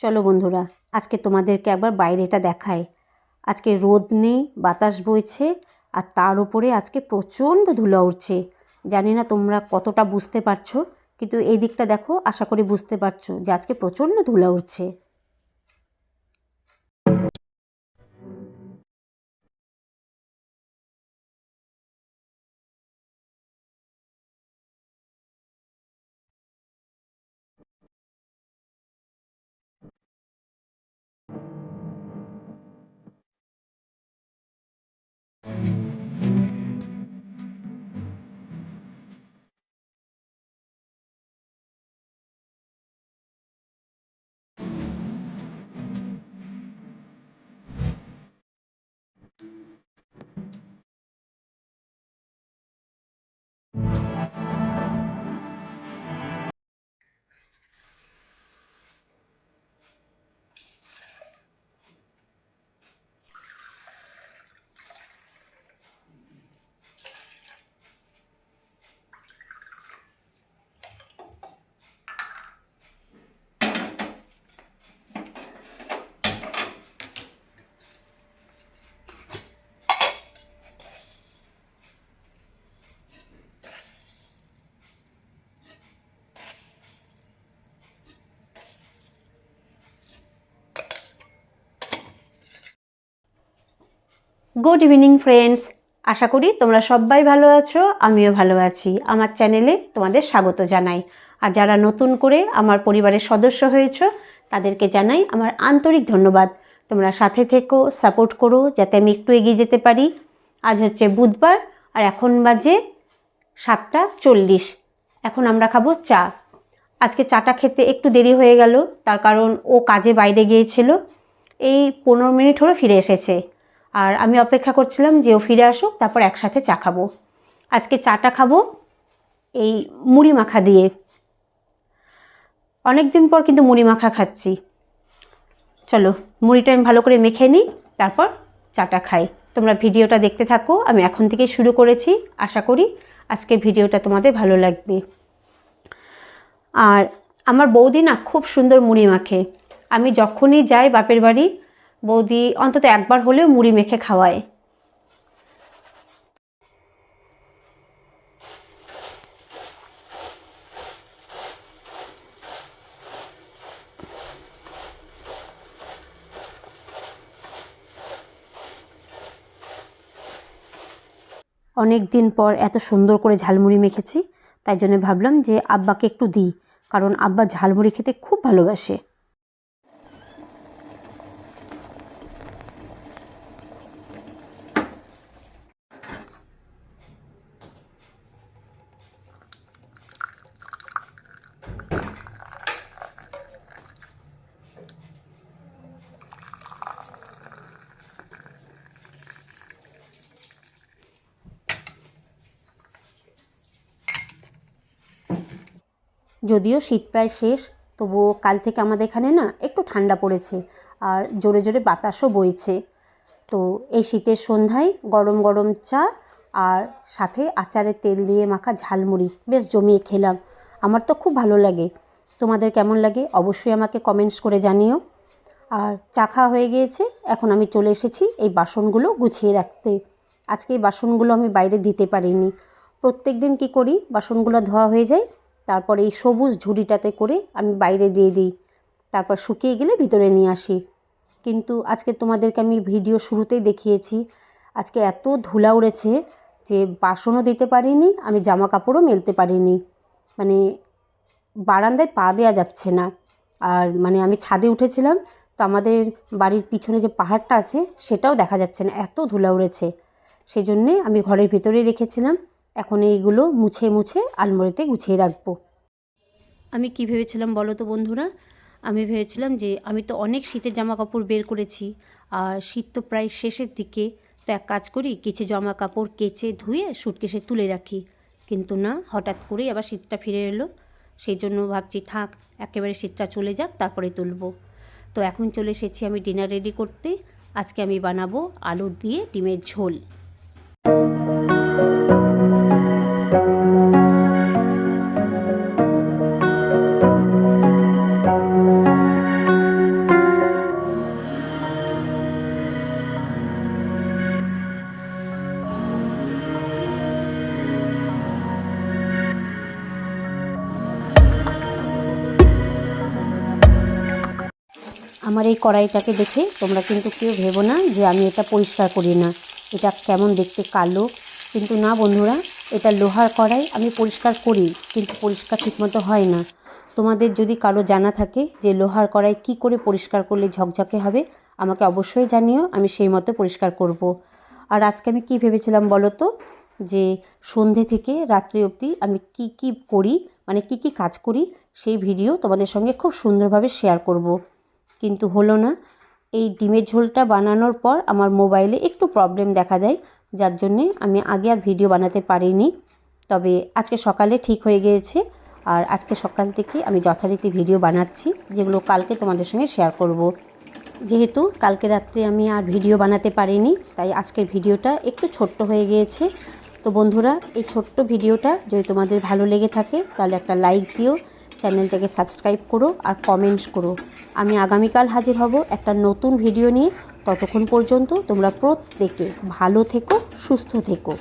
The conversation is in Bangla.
চলো বন্ধুরা, আজকে তোমাদেরকে একবার বাইরেটা দেখায় আজকে রোদ নেই, বাতাস বইছে, আর তার উপরে আজকে প্রচণ্ড ধুলো উঠছে জানি না তোমরা কতটা বুঝতে পারছ, কিন্তু এই দিকটা দেখো, আশা করি বুঝতে পারছ যে আজকে প্রচণ্ড ধুলো উঠছে good evening friends আশা করি তোমরা সবাই ভালো আছো, আমিও ভালো আছি। আমার চ্যানেলে তোমাদের স্বাগত জানাই। আর যারা নতুন করে আমার পরিবারের সদস্য হয়েছো, তাদেরকে জানাই আমার আন্তরিক ধন্যবাদ। তোমরা সাথে থেকো সাপোর্ট করো, যাতে আমি একটু এগিয়ে যেতে পারি। আজ হচ্ছে বুধবার, আর এখন বাজে সাতটা চল্লিশ। এখন আমরা খাব চা। আজকে চাটা খেতে একটু দেরি হয়ে গেল, তার কারণ ও কাজে বাইরে গিয়েছিল। এই পনেরো মিনিট হলো ফিরে এসেছে। আর আমি অপেক্ষা করছিলাম যে ও ফিরে আসুক, তারপর একসাথে চা খাব। আজকে চাটা খাব এই মুড়ি মাখা দিয়ে। অনেক দিন পর কিন্তু মুড়ি মাখা খাচ্ছি। চলো, মুড়িটা আমি ভালো করে মেখে নিই, তারপর চাটা খাই। তোমরা ভিডিওটা দেখতে থাকো, আমি এখন থেকে শুরু করেছি, আশা করি আজকের ভিডিওটা তোমাদের ভালো লাগবে। আর আমার বৌদি না খুব সুন্দর মুড়ি মাখে। আমি যখনই যাই বাপের বাড়ি বৌদি অন্তত একবার হলেও মুড়ি মেখে খাওয়ায়। অনেক দিন পর এত সুন্দর করে ঝালমুড়ি মেখেছি, তাই জন্য ভাবলাম যে আব্বাকে একটু দিই, কারণ আব্বা ঝালমুড়ি খেতে খুব ভালোবাসে। যদিও শীত প্রায় শেষ, তবুও কাল থেকে আমাদের এখানে না একটু ঠান্ডা পড়েছে আর জোরে জোরে বাতাসও বইছে। তো এই শীতের সন্ধ্যায় গরম গরম চা আর সাথে আচারের তেল দিয়ে মাখা ঝালমুড়ি, বেশ জমিয়ে খেলাম। আমার তো খুব ভালো লাগে। তোমাদের কেমন লাগে অবশ্যই আমাকে কমেন্টস করে জানিও। আর চা খাওয়া হয়ে গিয়েছে, এখন আমি চলে এসেছি এই বাসনগুলো গুছিয়ে রাখতে। আজকে এই বাসনগুলো আমি বাইরে দিতে পারিনি। প্রত্যেক দিন কী করি? বাসনগুলো ধোয়া হয়ে যায় তারপর এই সবুজ ঝুড়িটাতে করে আমি বাইরে দিয়ে দিই। তারপর শুকিয়ে গেলে ভিতরে নিয়ে আসি। কিন্তু আজকে তোমাদেরকে আমি ভিডিও শুরুতেই দেখিয়েছি, আজকে এত ধুলা উড়েছে যে বাসনও দিতে পারিনি, আমি জামা কাপড়ও মেলতে পারিনি। মানে বারান্দায় পা দেওয়া যাচ্ছে না। আর মানে আমি ছাদে উঠেছিলাম, তো আমাদের বাড়ির পিছনে যে পাহাড়টা আছে, সেটাও দেখা যাচ্ছে না, এত ধুলা উড়েছে। সেই জন্যে আমি ঘরের ভিতরেই রেখেছিলাম। এখন এইগুলো মুছে মুছে আলমারিতে গুছিয়ে রাখব। আমি কি ভেবেছিলাম বলো তো বন্ধুরা? আমি ভেবেছিলাম যে আমি তো অনেক শীতের জামা কাপড় বের করেছি, আর শীত তো প্রায় শেষের দিকে। তো এক কাজ করি কিছু জামা কাপড় কেচে ধুয়ে সুটকেসে তুলে রাখি। কিন্তু না, হঠাৎ করেই আবার শীতটা ফিরে এলো। সেই জন্য ভাবছি, থাক, একেবারে শীতটা চলে যাক, তারপরে তুলবো। তো এখন চলে এসেছি আমি ডিনার রেডি করতে। আজকে আমি বানাবো আলুর দিয়ে ডিমের ঝোল। আমার এই কড়াইটাকে দেখে তোমরা কিন্তু কেউ ভেবো না যে আমি এটা পরিষ্কার করি না এটা কেমন দেখতে কালো কিন্তু না বন্ধুরা, এটা লোহার কড়াই, আমি পরিষ্কার করি, কিন্তু পরিষ্কার ঠিকমতো হয় না তোমাদের যদি কারও জানা থাকে যে লোহার কড়াই কি করে পরিষ্কার করলে ঝকঝকে হবে, আমাকে অবশ্যই জানিও, আমি সেই মতো পরিষ্কার করব। আর আজকে আমি কি ভেবেছিলাম বলো তো যে সন্ধে থেকে রাত্রি অবধি আমি কি কি করি মানে কি কি কাজ করি, সেই ভিডিও তোমাদের সঙ্গে খুব সুন্দরভাবে শেয়ার করব। কিন্তু হলো না। এই ডিমের ঝোলটা বানানোর পর আমার মোবাইলে একটু প্রবলেম দেখা দেয়, যার জন্যে আমি আগে আর ভিডিও বানাতে পারিনি। তবে আজকে সকালে ঠিক হয়ে গিয়েছে আর আজকে সকাল থেকে আমি যথারীতি ভিডিও বানাচ্ছি, যেগুলো কালকে তোমাদের সঙ্গে শেয়ার করব। যেহেতু কালকে রাত্রে আমি আর ভিডিও বানাতে পারিনি, তাই আজকের ভিডিওটা একটু ছোট্ট হয়ে গিয়েছে। তো বন্ধুরা, এই ছোট্ট ভিডিওটা যদি তোমাদের ভালো লেগে থাকে, তাহলে একটা লাইক দিও চ্যানেলটাকে সাবস্ক্রাইব করো আর কমেন্টস করো। আমি আগামীকাল হাজির হব একটা নতুন ভিডিও নিয়ে। ততক্ষণ পর্যন্ত তোমরা প্রত্যেকে ভালো থেকো, সুস্থ থেকো।